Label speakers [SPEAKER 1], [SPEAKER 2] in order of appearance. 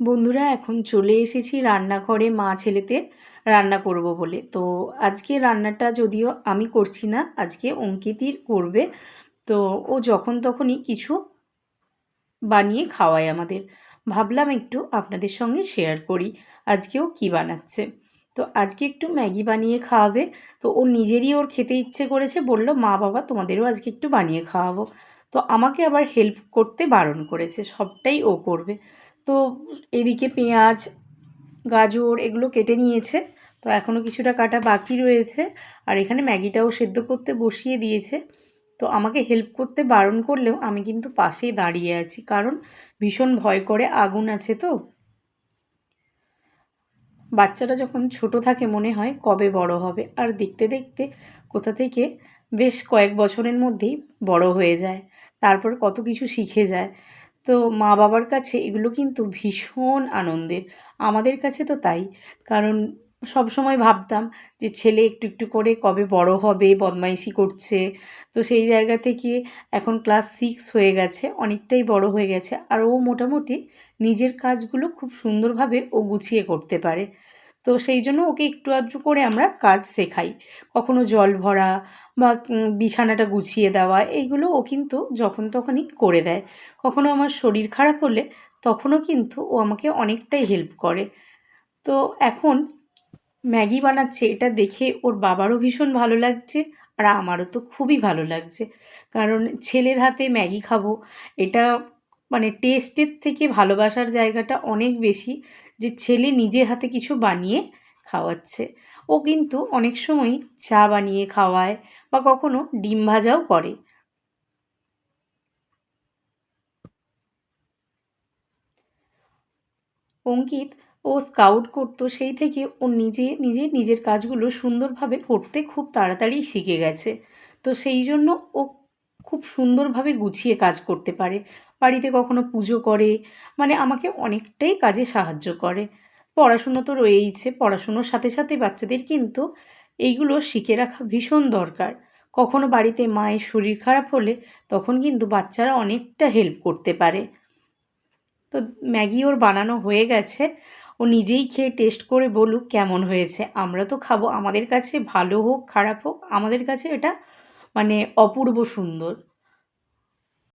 [SPEAKER 1] বন্ধুরা, এখন চলে এসেছি রান্নাঘরে মা ছেলেতে রান্না করব বলে। তো আজকে রান্নাটা যদিও আমি করছি না, আজকে অঙ্কিতির করবে। তো ও যখন তখনই কিছু বানিয়ে খাওয়ায় আমাদের। ভাবলাম একটু আপনাদের সঙ্গে শেয়ার করি আজকেও কি বানাচ্ছে। তো আজকে একটু ম্যাগি বানিয়ে খাওয়াবে। তো ও নিজেরই ওর খেতে ইচ্ছে করেছে, বলল, মা বাবা, তোমাদেরও আজকে একটু বানিয়ে খাওয়াবো। তো আমাকে আবার হেল্প করতে বারণ করেছে, সবটাই ও করবে। তো এদিকে পেঁয়াজ, গাজর এগুলো কেটে নিয়েছে। তো এখনও কিছুটা কাটা বাকি রয়েছে। আর এখানে ম্যাগিটাও সেদ্ধ করতে বসিয়ে দিয়েছে। তো আমাকে হেল্প করতে বারণ করলেও আমি কিন্তু পাশেই দাঁড়িয়ে আছি। কারণ ভীষণ ভয় করে আগুন আছে তো। বাচ্চাটা যখন ছোট থাকে মনে হয় কবে বড় হবে। আর দেখতে দেখতে কোথা থেকে বেশ কয়েক বছরের মধ্যেই বড় হয়ে যায়। তারপর কত কিছু শিখে যায়। তো মা বাবার কাছে এগুলো কিন্তু ভীষণ আনন্দের। আমাদের কাছে তো তাই। কারণ সব সময় ভাবতাম যে ছেলে একটু একটু করে কবে বড় হবে, বদমাইশি করছে। তো সেই জায়গা থেকে এখন ক্লাস সিক্স হয়ে গেছে, অনেকটাই বড় হয়ে গেছে। আর ও মোটামুটি নিজের কাজগুলো খুব সুন্দরভাবে ও গুছিয়ে করতে পারে। তো সেই জন্য ওকে একটু আধটু করে আমরা কাজ শেখাই। কখনো জল ভরা বা বিছানাটা গুছিয়ে দেওয়া, এইগুলো ও কিন্তু যখন তখনই করে দেয়। কখনো আমার শরীর খারাপ হলে তখনও কিন্তু ও আমাকে অনেকটাই হেল্প করে। তো এখন ম্যাগি বানাচ্ছে, এটা দেখে ওর বাবারও ভীষণ ভালো লাগছে আর আমারও তো খুবই ভালো লাগছে। কারণ ছেলের হাতে ম্যাগি খাব, এটা মানে টেস্টের থেকে ভালোবাসার জায়গাটা অনেক বেশি। যে ছেলে নিজে হাতে কিছু বানিয়ে খাওয়াচ্ছে। ও কিন্তু অনেক সময় চা বানিয়ে খাওয়ায় বা কখনো ডিম ভাজাও করে। অঙ্কিত ও স্কাউট করতো, সেই থেকে ও নিজে নিজে নিজের কাজগুলো সুন্দরভাবে করতে খুব তাড়াতাড়ি শিখে গেছে। তো সেই জন্য ও খুব সুন্দরভাবে গুছিয়ে কাজ করতে পারে। বাড়িতে কখনো পুজো করে মানে আমাকে অনেকটাই কাজে সাহায্য করে। পড়াশুনো তো রয়েইছে, পড়াশুনোর সাথে সাথে বাচ্চাদের কিন্তু এইগুলো শিখে রাখা ভীষণ দরকার। কখনো বাড়িতে মায়ের শরীর খারাপ হলে তখন কিন্তু বাচ্চারা অনেকটা হেল্প করতে পারে। তো ম্যাগি ওর বানানো হয়ে গেছে, ও নিজেই খেয়ে টেস্ট করে বলুক কেমন হয়েছে। আমরা তো খাব, আমাদের কাছে ভালো হোক, খারাপ হোক, আমাদের কাছে এটা মানে অপূর্ব সুন্দর।